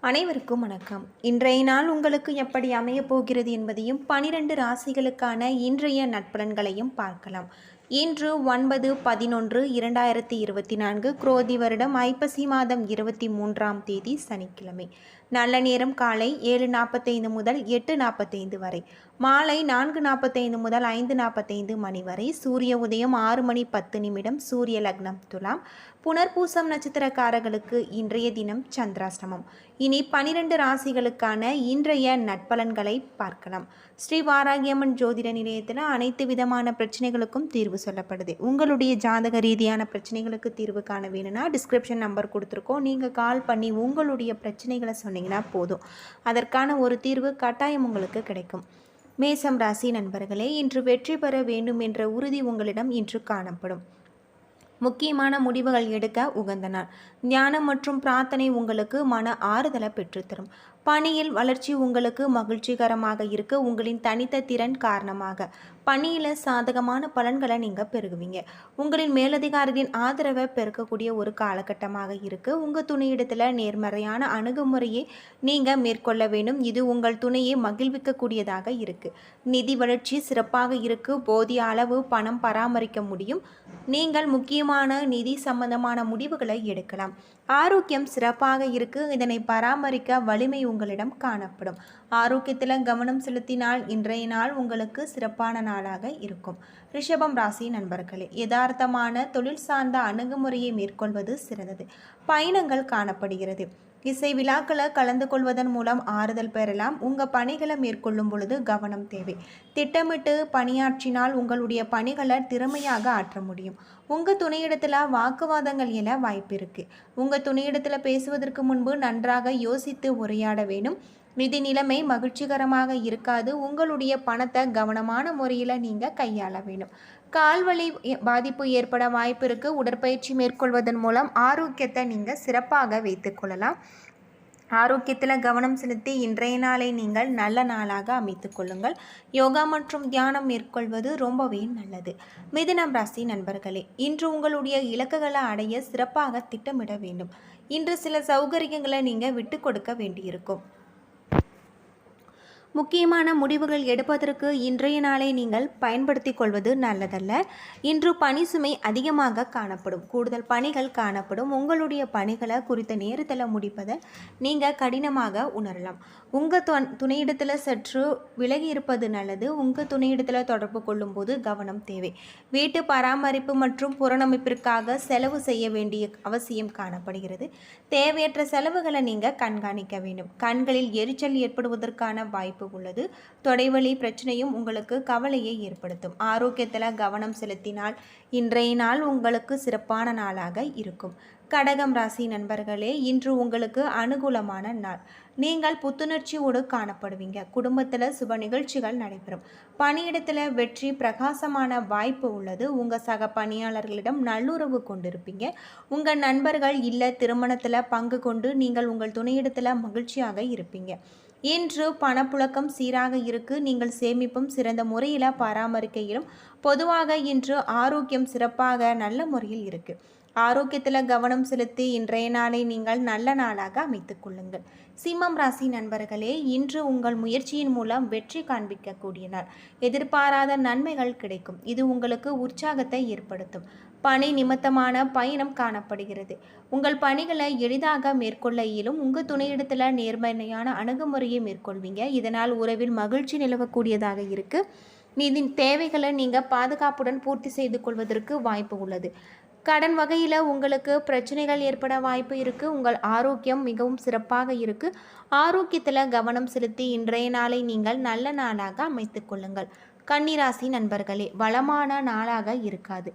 அனைவருக்கும் வணக்கம். இன்றைய நாள் உங்களுக்கு எப்படி அமையப் போகிறது என்பதையும் பனிரெண்டு ராசிகளுக்கான இன்றைய நட்பலன்களையும் பார்க்கலாம். இன்று ஒன்பது பதினொன்று இரண்டாயிரத்தி இருபத்தி நான்கு குரோதி வருடம் ஐப்பசி மாதம் இருபத்தி மூன்றாம் தேதி சனிக்கிழமை. நல்ல நேரம் காலை ஏழு நாற்பத்தைந்து முதல் எட்டு நாற்பத்தைந்து வரை. மாலை நான்கு நாற்பத்தைந்து முதல் ஐந்து நாற்பத்தைந்து மணி வரை. சூரிய உதயம் ஆறு மணி பத்து நிமிடம். சூரிய லக்னம் துலாம். புனர்பூசம் நட்சத்திரக்காரர்களுக்கு இன்றைய தினம் சந்திராஷ்டமம். இனி பனிரெண்டு ராசிகளுக்கான இன்றைய நட்பலன்களை பார்க்கலாம். ஸ்ரீ வாராகியம்மன் ஜோதிட நிலையத்தில் அனைத்து விதமான பிரச்சனைகளுக்கும் தீர்வு சொல்லப்படுது. உங்களுடைய ஜாதக ரீதியான பிரச்சனைகளுக்கு தீர்வு காண வேணும்னா டிஸ்கிரிப்ஷன் நம்பர் கொடுத்துருக்கோம். நீங்கள் கால் பண்ணி உங்களுடைய பிரச்சனைகளை இருந்தீங்கன்னா போதும். அதற்கான ஒரு தீர்வு கட்டாயம் உங்களுக்கு கிடைக்கும். மேசம் ராசி நண்பர்களே இன்று வெற்றி பெற வேண்டும் என்ற உறுதி உங்களிடம் இன்று காணப்படும். முக்கியமான முடிவுகள் எடுக்க உகந்த நாள். ஞானம் மற்றும் பிரார்த்தனை உங்களுக்கு மன ஆறுதலை பெற்றுத்தரும். பணியில் வளர்ச்சி உங்களுக்கு மகிழ்ச்சிகரமாக இருக்க. உங்களின் தனித்த திறன் காரணமாக. பணியில் சாதகமான பலன்களை நீங்கள் பெருகுவீங்க. உங்களின் மேலதிகாரிகளின் ஆதரவை பெருக்கக்கூடிய ஒரு காலகட்டமாக இருக்கு. உங்கள் துணையிடத்தில் நேர்மறையான அணுகுமுறையை நீங்கள் மேற்கொள்ள வேண்டும். இது உங்கள் துணையை மகிழ்விக்கக்கூடியதாக இருக்கு. நிதி வளர்ச்சி சிறப்பாக இருக்கு. போதிய அளவு பணம் பராமரிக்க முடியும். நீங்கள் முக்கியமான நிதி சம்பந்தமான முடிவுகளை எடுக்கலாம். ஆரோக்கியம் சிறப்பாக இருக்கு. இதனை பராமரிக்க வலிமை உங்களிடம் காணப்படும். ஆரோக்கியத்தில் கவனம் செலுத்தினால் இன்றைய நாள் உங்களுக்கு சிறப்பான நாளாக இருக்கும். ரிஷபம் ராசி நண்பர்களே யதார்த்தமான தொழில் சார்ந்த அணுகுமுறையை மேற்கொள்வது சிறந்தது. பயணங்கள் காணப்படுகிறது. இசை விழாக்களை கலந்து கொள்வதன் மூலம் ஆறுதல் பெறலாம். உங்கள் பணிகளை மேற்கொள்ளும் பொழுது கவனம் தேவை. திட்டமிட்டு பணியாற்றினால் உங்களுடைய பணிகளை திறமையாக ஆற்ற முடியும். உங்கள் துணையிடத்தில் வாக்குவாதங்கள் என வாய்ப்பு இருக்குது உங்கள் துணையிடத்தில் பேசுவதற்கு முன்பு நன்றாக யோசித்து உரையாட வேண்டும். நிதி நிலைமை மகிழ்ச்சிகரமாக இருக்காது. உங்களுடைய பணத்தை கவனமான முறையில் நீங்கள் கையாள வேண்டும். கால்வழி பாதிப்பு ஏற்பட வாய்ப்பு இருக்குது உடற்பயிற்சி மேற்கொள்வதன் மூலம் ஆரோக்கியத்தை நீங்கள் சிறப்பாக வைத்துக்கொள்ளலாம் ஆரோக்கியத்தில் கவனம் செலுத்தி இன்றைய நாளை நீங்கள் நல்ல நாளாக அமைத்து கொள்ளுங்கள். யோகா மற்றும் தியானம் மேற்கொள்வது ரொம்பவே நல்லது. மிதுனம் ராசி நண்பர்களே இன்று உங்களுடைய இலக்குகளை அடைய சிறப்பாக திட்டமிட வேண்டும். இன்று சில சௌகரியங்களை நீங்கள் விட்டு கொடுக்க வேண்டியிருக்கும். முக்கியமான முடிவுகள் எடுப்பதற்கு இன்றைய நாளை நீங்கள் பயன்படுத்தி கொள்வது நல்லதல்ல. இன்று பணி சுமை அதிகமாக காணப்படும். கூடுதல் பணிகள் காணப்படும். உங்களுடைய பணிகளை குறித்த நேரத்தில் முடிப்பதை நீங்கள் கடினமாக உணரலாம். உங்கள் து துணையிடத்தில் சற்று விலகி இருப்பது நல்லது. உங்கள் துணையிடத்தில் தொடர்பு கொள்ளும்போது கவனம் தேவை. வீட்டு பராமரிப்பு மற்றும் புறணமைப்பிற்காக செலவு செய்ய வேண்டிய அவசியம் காணப்படுகிறது. தேவையற்ற செலவுகளை நீங்கள் கண்காணிக்க வேண்டும். கண்களில் எரிச்சல் ஏற்படுவதற்கான வாய்ப்பு உள்ளது. தொடைவழி பிரச்சனையும் உங்களுக்கு கவலையை ஏற்படுத்தும். ஆரோக்கியத்தில் கவனம் செலுத்தினால் இன்றைய நாள் உங்களுக்கு சிறப்பான நாளாக இருக்கும். கடகம் ராசி நண்பர்களே இன்று உங்களுக்கு அனுகூலமான நாள். நீங்கள் புத்துணர்ச்சியோடு காணப்படுவீங்க. குடும்பத்தில் சுப நிகழ்ச்சிகள் நடைபெறும். பணியிடத்தில் வெற்றி பிரகாசமான வாய்ப்பு உள்ளது. உங்கள் சக பணியாளர்களிடம் நல்லுறவு கொண்டிருப்பீங்க. உங்கள் நண்பர்கள் இல்லை திருமணத்தில் பங்கு கொண்டு நீங்கள் உங்கள் துணையிடத்தில் மகிழ்ச்சியாக இருப்பீங்க. இன்று பணப்புழக்கம் சீராக இருக்கு. நீங்கள் சேமிப்பும் சிறந்த முறையில் பராமரிக்கையிலும் பொதுவாக இன்று ஆரோக்கியம் சிறப்பாக நல்ல முறையில் இருக்குது ஆரோக்கியத்தில் கவனம் செலுத்தி இன்றைய நாளை நீங்கள் நல்ல நாளாக அமைத்துக் கொள்ளுங்கள். சிம்மம் ராசி நண்பர்களே இன்று உங்கள் முயற்சியின் மூலம் வெற்றி காண்பிக்கக்கூடிய நாள் எதிர்பாராத நன்மைகள் கிடைக்கும். இது உங்களுக்கு உற்சாகத்தை ஏற்படுத்தும். பணி நிமித்தமான பயணம் காணப்படுகிறது. உங்கள் பணிகளை எளிதாக மேற்கொள்ள இயலும். உங்கள் துணையிடத்தில் நேர்மையான அணுகுமுறையை மேற்கொள்வீங்க. இதனால் உறவில் மகிழ்ச்சி நிலவக்கூடியதாக இருக்குது நிதி தேவைகளை நீங்கள் பாதுகாப்புடன் பூர்த்தி செய்து கொள்வதற்கு வாய்ப்பு உள்ளது. கடன் வகையில் உங்களுக்கு பிரச்சனைகள் ஏற்பட வாய்ப்பு இருக்குது உங்கள் ஆரோக்கியம் மிகவும் சிறப்பாக இருக்குது ஆரோக்கியத்தில் கவனம் செலுத்தி இன்றைய நாளை நீங்கள் நல்ல நாளாக அமைத்து கொள்ளுங்கள். கன்னிராசி நண்பர்களே வளமான நாளாக இருக்காது.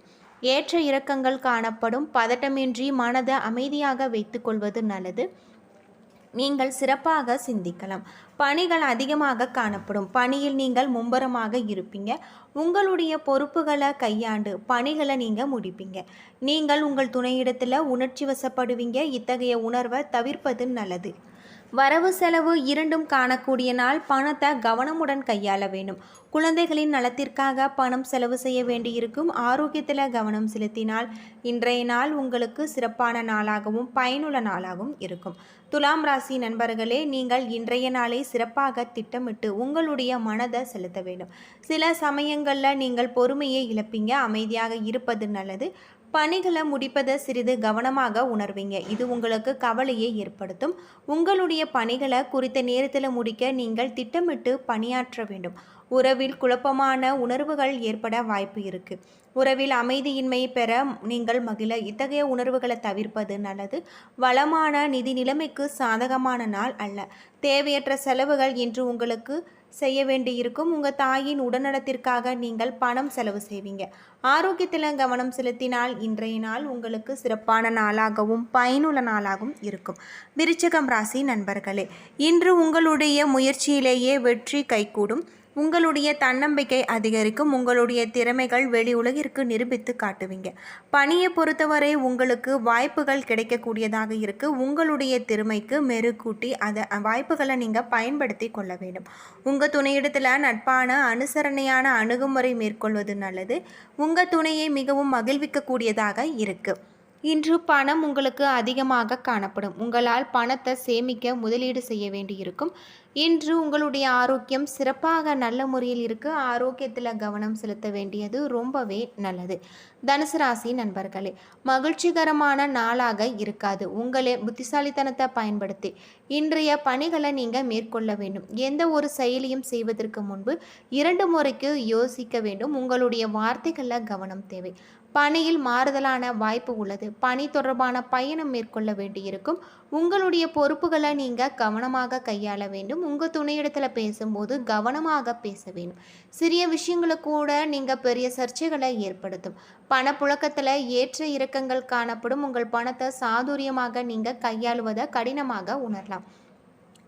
ஏற்ற இறக்கங்கள் காணப்படும். பதட்டமின்றி மனதை அமைதியாக வைத்துக்கொள்வது நல்லது. நீங்கள் சிறப்பாக சிந்திக்கலாம். பணிகள் அதிகமாக காணப்படும். பணியில் நீங்கள் மும்பரமாக இருப்பீங்க. உங்களுடைய பொறுப்புகளை கையாண்டு பணிகளை நீங்கள் முடிப்பீங்க. நீங்கள் உங்கள் துணையிடத்தில் உணர்ச்சி வசப்படுவீங்க. இத்தகைய உணர்வை தவிர்ப்பது நல்லது. வரவு செலவு இரண்டும் காணக்கூடிய நாள் பணத்தை கவனமுடன் கையாள வேண்டும். குழந்தைகளின் நலத்திற்காக பணம் செலவு செய்ய வேண்டியிருக்கும். ஆரோக்கியத்தில் கவனம் செலுத்தினால் இன்றைய நாள் உங்களுக்கு சிறப்பான நாளாகவும் பயனுள்ள நாளாகவும் இருக்கும். துலாம் ராசி நண்பர்களே நீங்கள் இன்றைய நாளை சிறப்பாக திட்டமிட்டு உங்களுடைய மனதை செலுத்த வேண்டும். சில சமயங்களில் நீங்கள் பொறுமையை இழப்பீங்க. அமைதியாக இருப்பது நல்லது. பணிகளை முடிப்பதை சிறிது கவனமாக உணர்வீங்க. இது உங்களுக்கு கவலையை ஏற்படுத்தும். உங்களுடைய பணிகளை குறித்த நேரத்தில் முடிக்க நீங்கள் திட்டமிட்டு பணியாற்ற வேண்டும். உறவில் குழப்பமான உணர்வுகள் ஏற்பட வாய்ப்பு இருக்கு. உறவில் அமைதியின்மை பெற நீங்கள் மகிழ. இத்தகைய உணர்வுகளை தவிர்ப்பது நல்லது. வளமான நிதி நிலைமைக்கு சாதகமான நாள் அல்ல. தேவையற்ற செலவுகள் இன்று உங்களுக்கு செய்ய வேண்டியிருக்கும். உங்கள் தாயின் உடல்நலத்திற்காக நீங்கள் பணம் செலவு செய்வீங்க. ஆரோக்கியத்தில் கவனம் செலுத்தினால் இன்றைய நாள் உங்களுக்கு சிறப்பான நாளாகவும் பயனுள்ள நாளாகவும் இருக்கும். விருச்சகம் ராசி நண்பர்களே இன்று உங்களுடைய முயற்சியிலேயே வெற்றி கைகூடும். உங்களுடைய தன்னம்பிக்கை அதிகரிக்கும் உங்களுடைய திறமைகள் வெளி உலகிற்கு நிரூபித்து காட்டுவீங்க. பணியை பொறுத்தவரை உங்களுக்கு வாய்ப்புகள் கிடைக்கக்கூடியதாக இருக்கு. உங்களுடைய திறமைக்கு மெருகூட்டி அதை வாய்ப்புகளை நீங்கள் பயன்படுத்தி கொள்ள வேண்டும். உங்கள் துணையிடத்தில் நட்பான அனுசரணையான அணுகுமுறை மேற்கொள்வது நல்லது. உங்கள் துணையை மிகவும் மகிழ்விக்கக்கூடியதாக இருக்குது இன்று பணம் உங்களுக்கு அதிகமாக காணப்படும். உங்களால் பணத்தை சேமிக்க முதலீடு செய்ய வேண்டியிருக்கும். இன்று உங்களுடைய ஆரோக்கியம் சிறப்பாக நல்ல முறையில் இருக்கு. ஆரோக்கியத்தில் கவனம் செலுத்த வேண்டியது ரொம்பவே நல்லது. தனுசு ராசி நண்பர்களே மகிழ்ச்சிகரமான நாளாக இருக்காது. உங்களே புத்திசாலித்தனத்தை பயன்படுத்தி இன்றைய பணிகளை நீங்கள் மேற்கொள்ள வேண்டும். எந்த ஒரு செயலியும் செய்வதற்கு முன்பு இரண்டு முறைக்கு யோசிக்க வேண்டும். உங்களுடைய வார்த்தைகளில் கவனம் தேவை. பணியில் மாறுதலான வாய்ப்பு உள்ளது. பணி தொடர்பான பயணம் மேற்கொள்ள வேண்டியிருக்கும். உங்களுடைய பொறுப்புகளை நீங்கள் கவனமாக கையாள வேண்டும். உங்கள் துணையிடத்தில் பேசும்போது கவனமாக பேச வேண்டும். சிறிய விஷயங்களை கூட நீங்கள் பெரிய சர்ச்சைகளை ஏற்படுத்தும். பணப்புழக்கத்தில் ஏற்ற இறக்கங்கள் காணப்படும். உங்கள் பணத்தை சாதுரியமாக நீங்கள் கையாளுவதை கடினமாக உணரலாம்.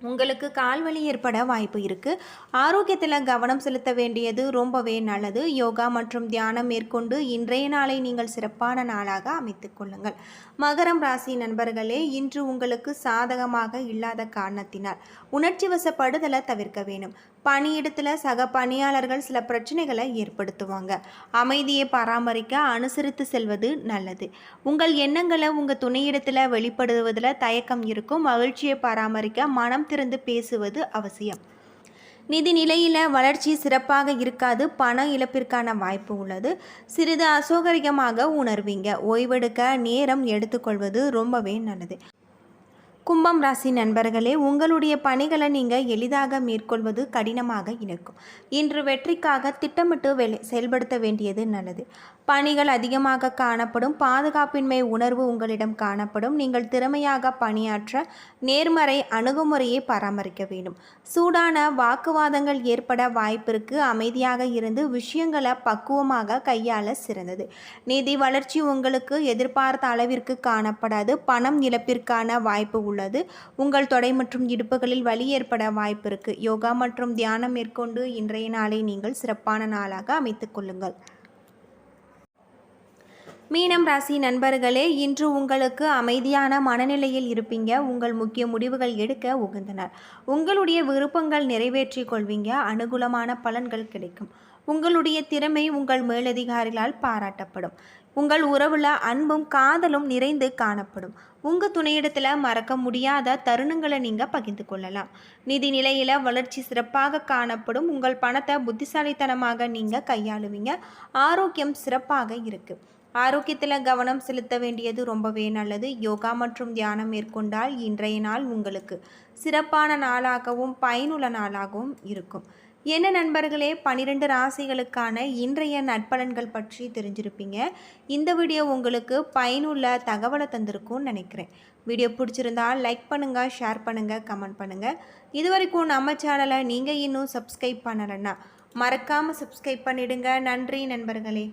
உங்களுக்கு கால்வலி ஏற்பட வாய்ப்பு இருக்குது ஆரோக்கியத்தில் கவனம் செலுத்த வேண்டியது ரொம்பவே நல்லது. யோகா மற்றும் தியானம் மேற்கொண்டு இன்றைய நாளை நீங்கள் சிறப்பான நாளாக அமைத்து கொள்ளுங்கள். மகரம் ராசி நண்பர்களே இன்று உங்களுக்கு சாதகமாக இல்லாத காரணத்தினால் உணர்ச்சி வசப்படுதலை தவிர்க்க வேணும் பணியிடத்தில் சக பணியாளர்கள் சில பிரச்சனைகளை ஏற்படுத்துவாங்க. அமைதியை பராமரிக்க அனுசரித்து செல்வது நல்லது. உங்கள் எண்ணங்களை உங்கள் துணையிடத்தில் வெளிப்படுவதில் தயக்கம் இருக்கும். மகிழ்ச்சியை பராமரிக்க மனம் திறந்து பேசுவது அவசியம். நிதி நிலையில் வளர்ச்சி சிறப்பாக இருக்காது. பண இழப்பிற்கான வாய்ப்பு உள்ளது. சிறிது அசௌகரியமாக உணர்வீங்க. ஓய்வெடுக்க நேரம் எடுத்துக்கொள்வது ரொம்பவே நல்லது. கும்பம் ராசி நண்பர்களே உங்களுடைய பணிகளை நீங்கள் எளிதாக மேற்கொள்வது கடினமாக இருக்கும். இன்று வெற்றிக்காக திட்டமிட்டு வெளி செயல்படுத்த வேண்டியது நல்லது. பணிகள் அதிகமாக காணப்படும் பாதுகாப்பின்மை உணர்வு உங்களிடம் காணப்படும். நீங்கள் திறமையாக பணியாற்ற நேர்மறை அணுகுமுறையை பராமரிக்க வேண்டும். சூடான வாக்குவாதங்கள் ஏற்பட வாய்ப்பிற்கு அமைதியாக இருந்து விஷயங்களை பக்குவமாக கையாள சிறந்தது. நிதி வளர்ச்சி உங்களுக்கு எதிர்பார்த்த அளவிற்கு காணப்படாது. பணம் இழப்பிற்கான வாய்ப்பு உள்ளது. உங்கள் தொடை மற்றும் இடுப்புகளில் வலி ஏற்பட வாய்ப்பு இருக்கு. யோகா மற்றும் தியானம் மேற்கொண்டு இன்றைய நாளை நீங்கள் சிறப்பான நாளாக அமைத்துக் கொள்ளுங்கள். மீனம் ராசி நண்பர்களே இன்று உங்களுக்கு அமைதியான மனநிலையில் இருப்பீங்க. உங்கள் முக்கிய முடிவுகள் எடுக்க உகந்தனர். உங்களுடைய விருப்பங்கள் நிறைவேற்றி கொள்வீங்க. அனுகூலமான பலன்கள் கிடைக்கும். உங்களுடைய திறமை உங்கள் மேலதிகாரிகளால் பாராட்டப்படும். உங்கள் உறவுல அன்பும் காதலும் நிறைந்து காணப்படும். உங்கள் துணையிடத்தில் மறக்க முடியாத தருணங்களை நீங்கள் பகிர்ந்து கொள்ளலாம். நிதி நிலையில் வளர்ச்சி சிறப்பாக காணப்படும். உங்கள் பணத்தை புத்திசாலித்தனமாக நீங்கள் கையாளுவீங்க. ஆரோக்கியம் சிறப்பாக இருக்குது ஆரோக்கியத்தில் கவனம் செலுத்த வேண்டியது ரொம்பவே நல்லது. யோகா மற்றும் தியானம் மேற்கொண்டால் இன்றைய நாள் உங்களுக்கு சிறப்பான நாளாகவும் பயனுள்ள நாளாகவும் இருக்கும். என்ன நண்பர்களே? பன்னிரெண்டு ராசிகளுக்கான இன்றைய நட்பலன்கள் பற்றி தெரிஞ்சிருப்பீங்க. இந்த வீடியோ உங்களுக்கு பயனுள்ள தகவலை தந்திருக்கும்னு நினைக்கிறேன். வீடியோ பிடிச்சிருந்தால் லைக் பண்ணுங்கள் ஷேர் பண்ணுங்கள் கமெண்ட் பண்ணுங்கள் இது வரைக்கும் நம்ம சேனலை நீங்கள் இன்னும் சப்ஸ்கிரைப் பண்ணலைன்னா மறக்காமல் சப்ஸ்கிரைப் பண்ணிவிடுங்க நன்றி நண்பர்களே.